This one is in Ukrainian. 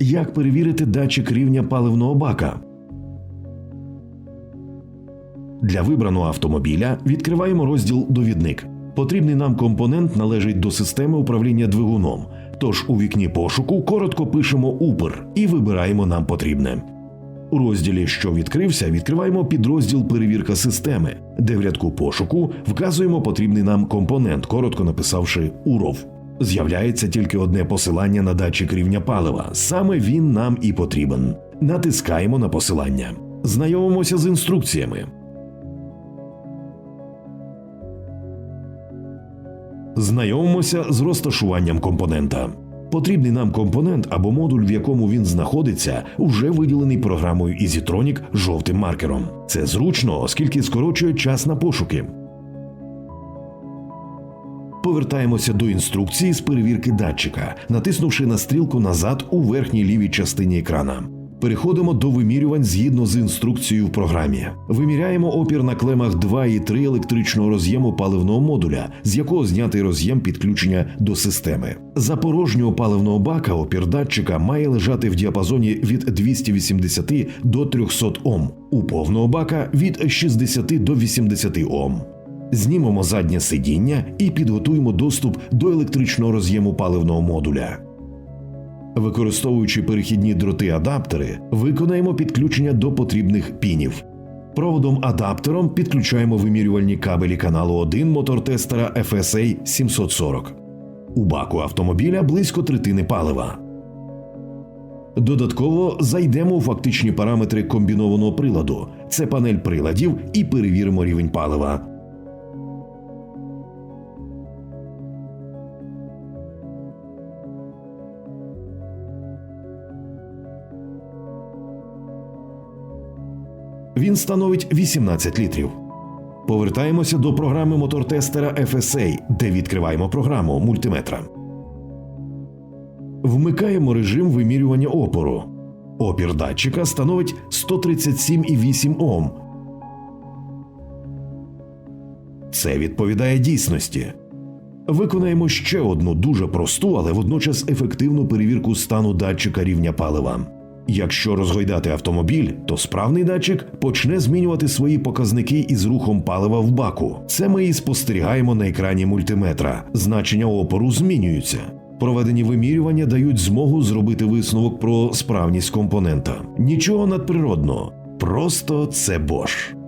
Як перевірити датчик рівня паливного бака? Для вибраного автомобіля відкриваємо розділ Довідник. Потрібний нам компонент належить до системи управління двигуном. Тож у вікні пошуку коротко пишемо УПР і вибираємо нам потрібне. У розділі Що відкрився, відкриваємо підрозділ Перевірка системи, де в рядку пошуку вказуємо потрібний нам компонент, коротко написавши УРОВ. З'являється тільки одне посилання на датчик рівня палива. Саме він нам і потрібен. Натискаємо на посилання. Знайомимося з інструкціями. Знайомимося з розташуванням компонента. Потрібний нам компонент або модуль, в якому він знаходиться, уже виділений програмою EasyTronic жовтим маркером. Це зручно, оскільки скорочує час на пошуки. Повертаємося до інструкції з перевірки датчика, натиснувши на стрілку назад у верхній лівій частині екрана. Переходимо до вимірювань згідно з інструкцією в програмі. Виміряємо опір на клемах 2 і 3 електричного роз'єму паливного модуля, з якого знятий роз'єм підключення до системи. За порожнього паливного бака опір датчика має лежати в діапазоні від 280 до 300 Ом, у повного бака від 60 до 80 Ом. Знімемо заднє сидіння і підготуємо доступ до електричного роз'єму паливного модуля. Використовуючи перехідні дроти-адаптери, виконаємо підключення до потрібних пінів. Проводом-адаптером підключаємо вимірювальні кабелі каналу 1 мотортестера FSA 740. У баку автомобіля близько третини палива. Додатково зайдемо у фактичні параметри комбінованого приладу. Це панель приладів і перевіримо рівень палива. Він становить 18 літрів. Повертаємося до програми мотортестера FSA, де відкриваємо програму мультиметра. Вмикаємо режим вимірювання опору. Опір датчика становить 137,8 Ом. Це відповідає дійсності. Виконаємо ще одну дуже просту, але водночас ефективну перевірку стану датчика рівня палива. Якщо розгойдати автомобіль, то справний датчик почне змінювати свої показники із рухом палива в баку. Це ми і спостерігаємо на екрані мультиметра. Значення опору змінюються. Проведені вимірювання дають змогу зробити висновок про справність компонента. Нічого надприродного, просто це Bosch.